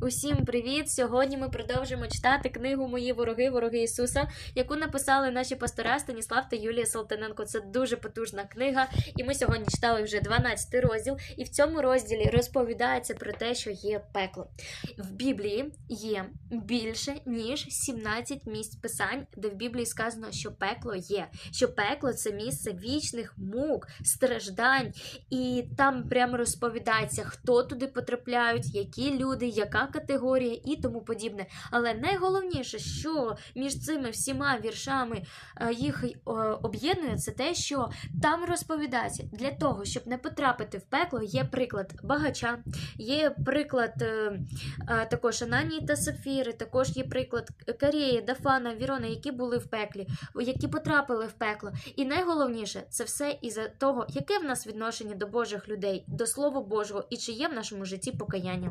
Усім привіт! Сьогодні ми продовжимо читати книгу Мої вороги, вороги Ісуса, яку написали наші пастора Станіслав та Юлія Салтаненко. Це дуже потужна книга, і ми сьогодні читали вже 12 розділ. І в цьому розділі розповідається про те, що є пекло. В Біблії є більше ніж 17 місць писань, де в Біблії сказано, що пекло є. Що пекло це місце вічних мук, страждань, і там прямо розповідається, хто туди потрапляють, які люди, яка категорія і тому подібне. Але найголовніше, що між цими всіма віршами е, їх е, об'єднує, це те, що там розповідається для того, щоб не потрапити в пекло, є приклад багача, є приклад е, також Ананії та Сафіри, також є приклад Карії, Дафана, Вірона, які були в пеклі, які потрапили в пекло. І найголовніше це все із-за того, яке в нас відношення до Божих людей, до Слова Божого і чи є в нашому житті покаяння.